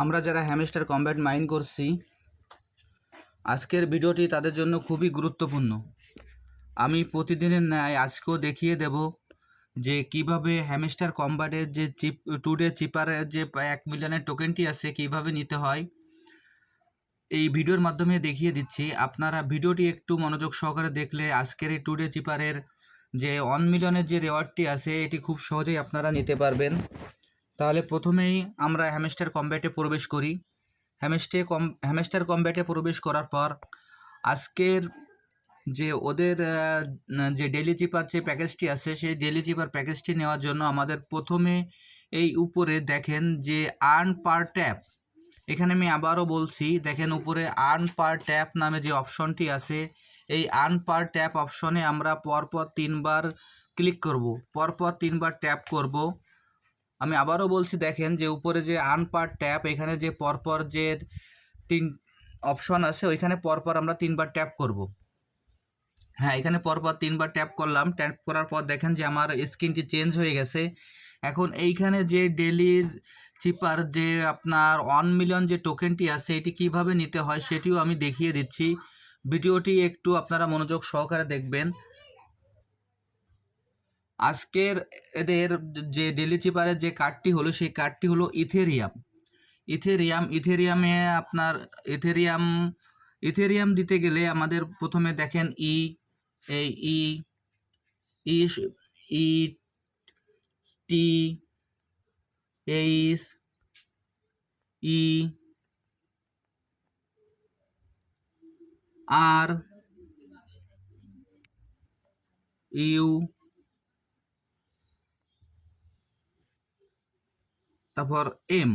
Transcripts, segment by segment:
আমরা যারা hamster combat mine করছি, আজকের ভিডিওটি তাদের জন্য খুবই গুরুত্বপূর্ণ। আমি প্রতিদিনের ন্যায় আজকেও দেখিয়ে দেব যে কীভাবে হ্যামস্টার কম্ব্যাটের যে চিপ টুডে চিপারের যে এক মিলিয়নের টোকেনটি আছে, কীভাবে নিতে হয়, এই ভিডিওর মাধ্যমে দেখিয়ে দিচ্ছি। আপনারা ভিডিওটি একটু মনোযোগ সহকারে দেখলে আজকের এই টুডে চিপারের যে ওয়ান মিলিয়নের যে রেওয়ার্ডটি আছে, এটি খুব সহজেই আপনারা নিতে পারবেন। তাহলে প্রথমেই আমরা হ্যামস্টার কম্ব্যাটে প্রবেশ করি। হ্যামস্টে কম, হ্যামস্টার কম্ব্যাটে প্রবেশ করার পর আজকের যে ওদের যে ডেলি চিপার যে প্যাকেজটি আছে, সেই ডেলি চিপার প্যাকেজটি নেওয়ার জন্য আমাদের প্রথমে এই উপরে দেখেন যে আর্ন পার ট্যাপ। এখানে আমি আবারও বলছি, দেখেন উপরে আর্ন পার ট্যাপ নামে যে অপশনটি আছে, এই আর্ন পার ট্যাপ অপশনে আমরা পরপর তিনবার ক্লিক করব, পরপর তিনবার ট্যাপ করব। আমি আবারও বলছি, দেখেন যে উপরে যে আনপার ট্যাপ এখানে যে পরপর যে তিন অপশন আছে, ওইখানে পরপর আমরা তিনবার ট্যাপ করব। হ্যাঁ এখানে পরপর তিনবার ট্যাপ করলাম। ট্যাপ করার পর দেখেন যে আমার স্ক্রিনটি চেঞ্জ হয়ে গেছে। এখন এইখানে যে ডেলির চিপার যে আপনার ওয়ান মিলিয়ন যে টোকেনটি আছে, এটি কীভাবে নিতে হয় সেটিও আমি দেখিয়ে দিচ্ছি। ভিডিওটি একটু আপনারা মনোযোগ সহকারে দেখবেন। আজকের এদের যে ডেলি চিপারের যে কার্ডটি হলো, সেই কার্ডটি হলো ইথেরিয়াম ইথেরিয়াম ইথেরিয়ামে আপনার ইথেরিয়াম ইথেরিয়াম দিতে গেলে আমাদের প্রথমে দেখেন ই এই E E T H E R U তারপর এম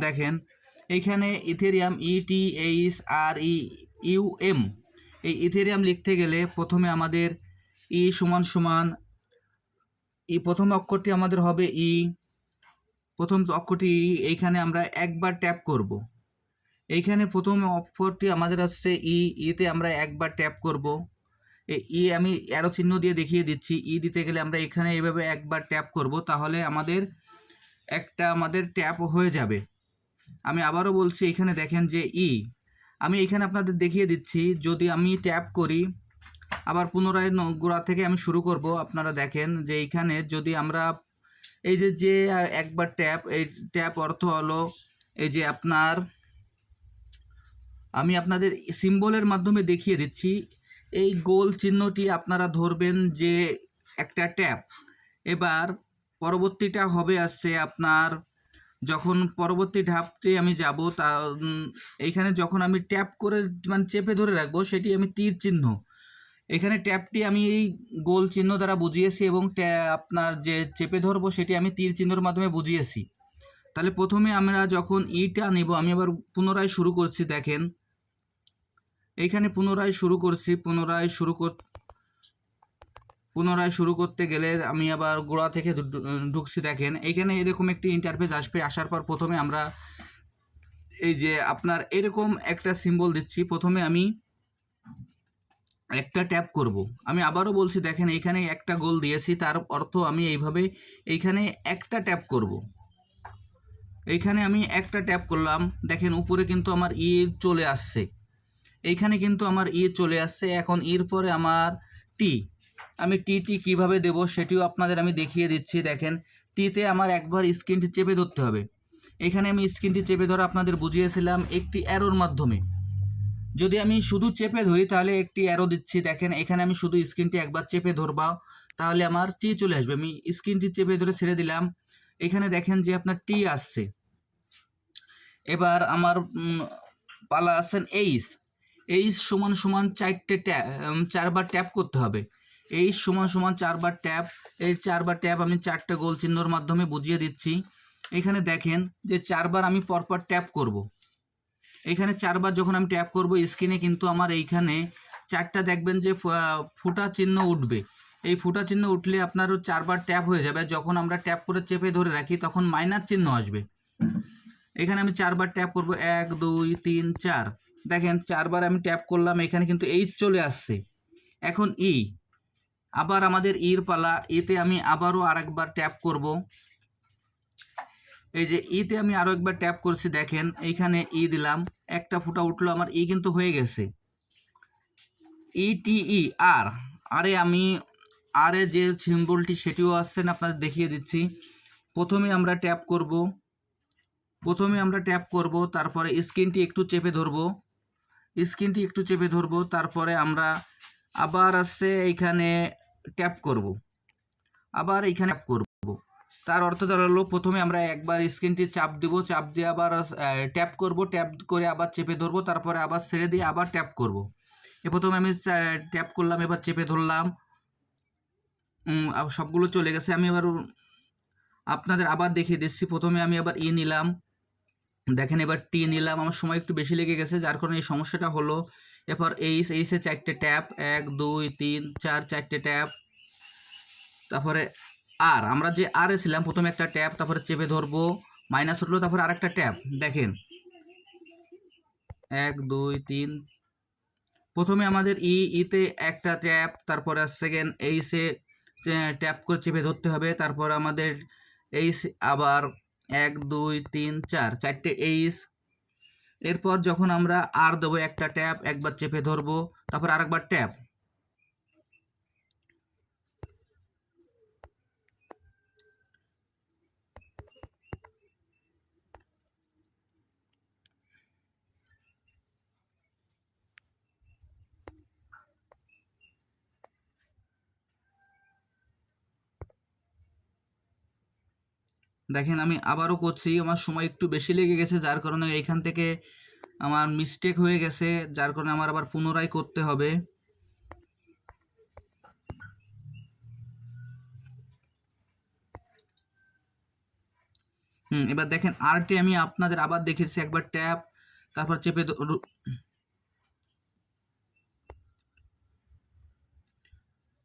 দেখেন এইখানে Ethereum E T H R E U M এই ইথেরিয়াম লিখতে গেলে প্রথমে আমাদের ই সমান সমান ই প্রথম অক্ষরটি আমাদের হবে ই প্রথম অক্ষরটি এইখানে আমরা একবার ট্যাপ করব। এইখানে প্রথম অক্ষরটি আমাদের হচ্ছে ই ইতে আমরা একবার ট্যাপ করব। ই আমি অ্যারো চিহ্ন দিয়ে দেখিয়ে দিচ্ছি। ই দিতে গেলে আমরা এখানে এভাবে একবার ট্যাপ করব। তাহলে আমাদের একটা আমাদের ট্যাপ হয়ে যাবে। আমি আবারও বলছি, এখানে দেখেন যে ই আমি এখানে আপনাদের দেখিয়ে দিচ্ছি, যদি আমি ট্যাপ করি, আবার পুনরায় গোড়া থেকে আমি শুরু করব, আপনারা দেখেন যে এইখানে যদি আমরা, এই যে যে একবার ট্যাপ, এই ট্যাপ অর্থ হলো, এই যে আপনার, আমি আপনাদের সিম্বলের মাধ্যমে দেখিয়ে দিচ্ছি, এই গোল চিহ্নটি আপনারা ধরবেন যে একটা ট্যাপ। এবার পরবর্তীটা হবে আসছে আপনার যখন পরবর্তী ধাপটি আমি যাব তা এইখানে যখন আমি ট্যাপ করে মানে চেপে ধরে রাখব সেটি আমি তীর চিহ্ন। এখানে ট্যাপটি আমি এই গোল চিহ্ন দ্বারা বুঝিয়েছি এবং আপনার যে চেপে ধরবো সেটি আমি তীর চিহ্নর মাধ্যমে বুঝিয়েছি। তাহলে প্রথমে আমরা যখন ইটা নেব, আমি আবার পুনরায় শুরু করছি দেখেন। এইখানে পুনরায় শুরু করছি, পুনরায় শুরু পুনরায় শুরু করতে গেলে আমি আবার গোড়া থেকে ঢুকছি দেখেন। এইখানে এরকম একটি ইন্টারফেস আসবে, আসার পর প্রথমে আমরা এই যে আপনার এরকম একটা সিম্বল দিচ্ছি, প্রথমে আমি একটা ট্যাপ করব। আমি আবারও বলছি, দেখেন এইখানে একটা গোল দিয়েছি, তার অর্থ আমি এইভাবে এইখানে একটা ট্যাপ করব। এইখানে আমি একটা ট্যাপ করলাম, দেখেন উপরে কিন্তু আমার ই চলে আসছে। এইখানে কিন্তু আমার ই চলে আসছে, এখন ইর পরে আমার টি আমি টি টি কীভাবে দেবো সেটিও আপনাদের আমি দেখিয়ে দিচ্ছি, দেখেন। টিতে আমার একবার স্ক্রিনটি চেপে ধরতে হবে। এখানে আমি স্ক্রিনটি চেপে ধরা আপনাদের বুঝিয়েছিলাম একটি অ্যারোর মাধ্যমে। যদি আমি শুধু চেপে ধরি, তাহলে একটি অ্যারো দিচ্ছি। দেখেন, এখানে আমি শুধু স্ক্রিনটি একবার চেপে ধরবা, তাহলে আমার টি চলে আসবে। আমি স্ক্রিনটি চেপে ধরে ছেড়ে দিলাম। এখানে দেখেন যে আপনার টি আসছে। এবার আমার পালা আছেন এইচ। এইচ সমান সমান চারটে ট্যাপ চারবার ট্যাপ করতে হবে। এইচ সমান সমান চারবার ট্যাপ, এই চারবার ট্যাপ আমি চারটে গোল চিহ্নর মাধ্যমে বুঝিয়ে দিচ্ছি। এখানে দেখেন যে চারবার আমি পরপর ট্যাপ করব। এখানে চারবার যখন আমি ট্যাপ করব, স্ক্রিনে কিন্তু আমার এইখানে চারটা দেখবেন যে ফুটা চিহ্ন উঠবে। এই ফুটা চিহ্ন উঠলে আপনারও চারবার ট্যাপ হয়ে যাবে। যখন আমরা ট্যাপ করে চেপে ধরে রাখি, তখন মাইনার চিহ্ন আসবে। এখানে আমি চারবার ট্যাপ করব, এক, দুই, তিন, চার। দেখেন, চারবার আমি ট্যাপ করলাম, এখানে কিন্তু এইচ চলে আসছে। এখন ই আবার আমাদের ইর পালা এতে আমি আবারও আরেকবার ট্যাপ করব। এই যে ইতে আমি আরও একবার ট্যাপ করছি, দেখেন, এইখানে ই দিলাম, একটা ফুটা উঠল, আমার ই কিন্তু হয়ে গেছে। ইটিই, আর, আরে আমি, আরে যে সিম্বলটি সেটিও আসছে না, আপনাদের দেখিয়ে দিচ্ছি। প্রথমে আমরা ট্যাপ করব, প্রথমে আমরা ট্যাপ করব, তারপরে স্ক্রিনটি একটু চেপে ধরবো, স্ক্রিনটি একটু চেপে ধরবো, তারপরে আমরা আবার আসছে এইখানে ট্যাপ করব। আবার এইখানে ট্যাপ করব। তার অর্থ দাঁড়াল প্রথমে আমরা একবার স্ক্রিনটি চাপ দিব। চাপ দিয়ে আবার ট্যাপ করব। ট্যাপ করে আবার চেপে ধরবো। তারপরে আবার ছেড়ে দিয়ে আবার ট্যাপ করব। এ প্রথমে আমি ট্যাপ করলাম, এবার চেপে ধরলাম। সবগুলো চলে গেছে। আমি এবার আপনাদের আবার দেখিয়ে দিচ্ছি। প্রথমে আমি আবার ই নিলাম। দেখেন এবার টি নিলাম। আমার সময় একটু বেশি লেগে গেছে। যার কারণে এই সমস্যাটা হলো। এরপর এইস এইসে চারটে ট্যাপ এক, দুই, তিন, চার চারটে ট্যাপ তারপরে আর, আমরা যে আর ছিলাম, প্রথমে একটা ট্যাপ তারপরে চেপে ধরবো, মাইনাস উঠল তারপরে আর একটা ট্যাপ দেখেন। এক, দুই, তিন। প্রথমে আমাদের ই ইতে একটা ট্যাপ তারপরে সেকেন্ড এইসে ট্যাপ করে চেপে ধরতে হবে, তারপর আমাদের এইস আবার এক, দুই, তিন, চার, চারটে এইস এরপর যখন আমরা আর দেবো একটা ট্যাপ একবার চেপে ধরবো তারপর আরেকবার ট্যাপ দেখেন আমি আবারও করছি, আমার সময় একটু বেশি লেগে গেছে, যার কারণে এইখান থেকে আমার মিস্টেক হয়ে গেছে, যার কারণে আমার আবার পুনরায় করতে হবে। হুম, এবার দেখেন আরটি আমি আপনাদের আবার দেখেছি একবার ট্যাপ, তারপর চেপে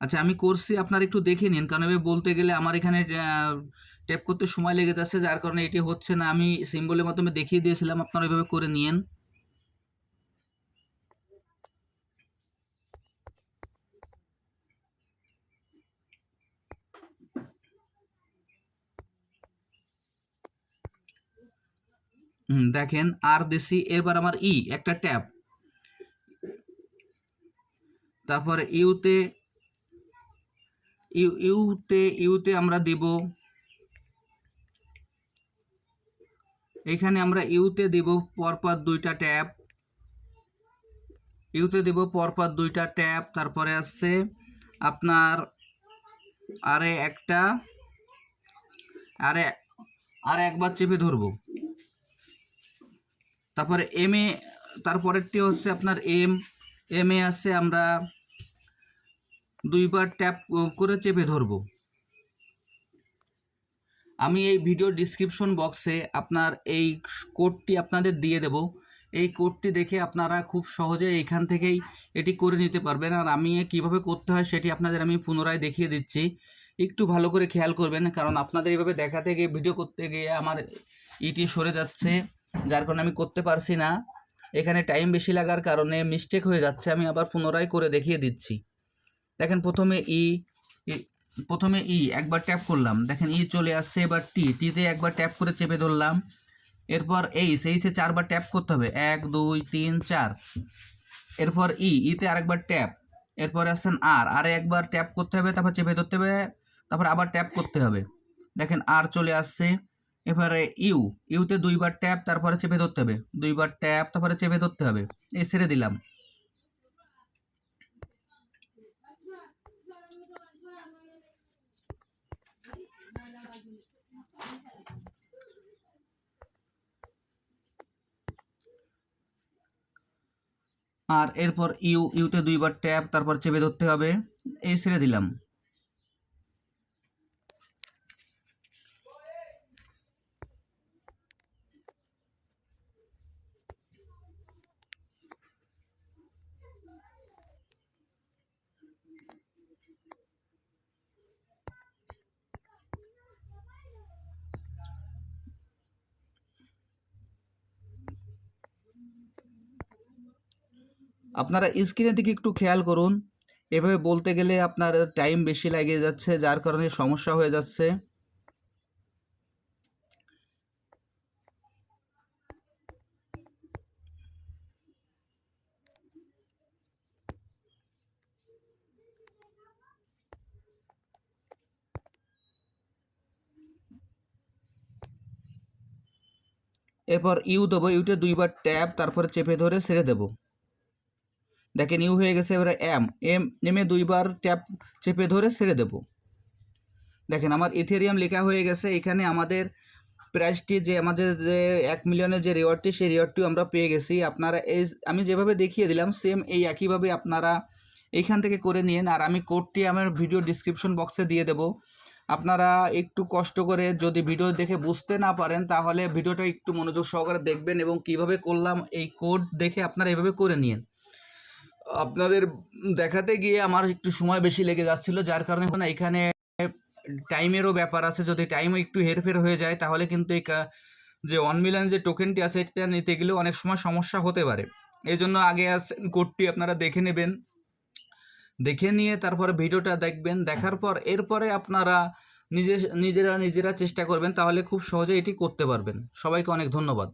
আচ্ছা আমি করছি, আপনারা একটু দেখে নিন, কারণ বলতে গেলে আমার এখানে ট্যাপ করতে সময় লেগে যাচ্ছে, যার কারণে এটি হচ্ছে না। আমি সিম্বলের মাধ্যমে দেখিয়ে দিয়েছিলাম, আপনারা এভাবে করে হুম, দেখেন, আর দিছি এবার আমার ই, একটা ট্যাপ তারপরে ইউতে, ইউ, ইউতে ইউতে আমরা দিব। এখানে আমরা ইউতে দিব পরপর দুইটা ট্যাপ ইউতে দিব পরপর দুইটা ট্যাপ তারপরে আসছে আপনার আরে একটা, আরে, আর একবার চেপে ধরবো। তারপরে এম এ, তারপরেরটি হচ্ছে আপনার এম এম এ আছে আমরা দুইবার ট্যাপ করে চেপে ধরবো। আমি এই ভিডিও ডিসক্রিপশন বক্সে আপনার এই কোডটি আপনাদের দিয়ে দেব। এই কোডটি দেখে আপনারা খুব সহজে এইখান থেকেই এটি করে নিতে পারবেন। আর আমি কীভাবে করতে হয় সেটি আপনাদের আমি পুনরায় দেখিয়ে দিচ্ছি। একটু ভালো করে খেয়াল করবেন, কারণ আপনাদের এইভাবে দেখাতে গিয়ে ভিডিও করতে গিয়ে আমার ইটি সরে যাচ্ছে, যার কারণে আমি করতে পারছি না। এখানে টাইম বেশি লাগার কারণে মিস্টেক হয়ে যাচ্ছে, আমি আবার পুনরায় করে দেখিয়ে দিচ্ছি। দেখেন প্রথমে ই প্রথমে ই, একবার ট্যাপ করলাম। দেখেন, ই চলে আসছে, এবার টি টিতে একবার ট্যাপ করে চেপে ধরলাম। এরপর এইস এইসে চারবার ট্যাপ করতে হবে। এক, দুই, তিন, চার। এরপর ই ইতে আরেকবার ট্যাপ এরপর আসছেন আর আরে একবার ট্যাপ করতে হবে, তারপর চেপে ধরতে হবে, তারপর আবার ট্যাপ করতে হবে। দেখেন আর চলে আসছে। এবারে ইউ ইউতে দুইবার ট্যাপ তারপরে চেপে ধরতে হবে। দুইবার ট্যাপ তারপরে চেপে ধরতে হবে। এই ছেড়ে দিলাম। আর এরপর ইউ ইউতে দুইবার ট্যাপ তারপর চেপে ধরতে হবে। এই ছেড়ে দিলাম। আপনারা স্ক্রিনের দিকে একটু খেয়াল করুন। এভাবে বলতে গেলে আপনার টাইম বেশি লাগিয়ে যাচ্ছে, যার কারণে সমস্যা হয়ে যাচ্ছে। এরপর ইউ দেবো ইউটে দুইবার ট্যাপ তারপরে চেপে ধরে ছেড়ে দেবো। দেখেন ইউ হয়ে গেছে, এবারে এম। এম, এমে দুইবার ট্যাপ চেপে ধরে ছেড়ে দেবো। দেখেন আমার ইথেরিয়াম লেখা হয়ে গেছে, এখানে আমাদের প্রাইসটি যে, আমাদের যে এক মিলিয়নের যে রেওয়ার্ডটি সেই রেওয়ার্ডটিও আমরা পেয়ে গেছি। আপনারা এই, আমি যেভাবে দেখিয়ে দিলাম সেম এই একইভাবে আপনারা এইখান থেকে করে নিন। আর আমি কোডটি আমার ভিডিও ডিসক্রিপশন বক্সে দিয়ে দেব। আপনারা একটু কষ্ট করে যদি ভিডিও দেখে বুঝতে না পারেন, তাহলে ভিডিওটা একটু মনোযোগ সহকারে দেখবেন এবং কীভাবে করলাম এই কোড দেখে আপনারা এভাবে করে নিন। আপনাদের দেখাতে গিয়ে আমার একটু সময় বেশি লেগে যাচ্ছিল, যার কারণে এখন এখানে টাইমেরও ব্যাপার আছে। যদি টাইমও একটু হেরফের হয়ে যায়, তাহলে কিন্তু এই যে ওয়ান মিলিয়ন যে টোকেনটি আছে, এটা নিতে গেলেও অনেক সময় সমস্যা হতে পারে। এই জন্য আগে আসেন কোডটি আপনারা দেখে নেবেন। দেখে নিয়ে তারপরে ভিডিওটা দেখবেন। দেখার পর এরপরে আপনারা নিজে নিজেরা নিজেরা চেষ্টা করবেন, তাহলে খুব সহজে এটি করতে পারবেন। সবাইকে অনেক ধন্যবাদ।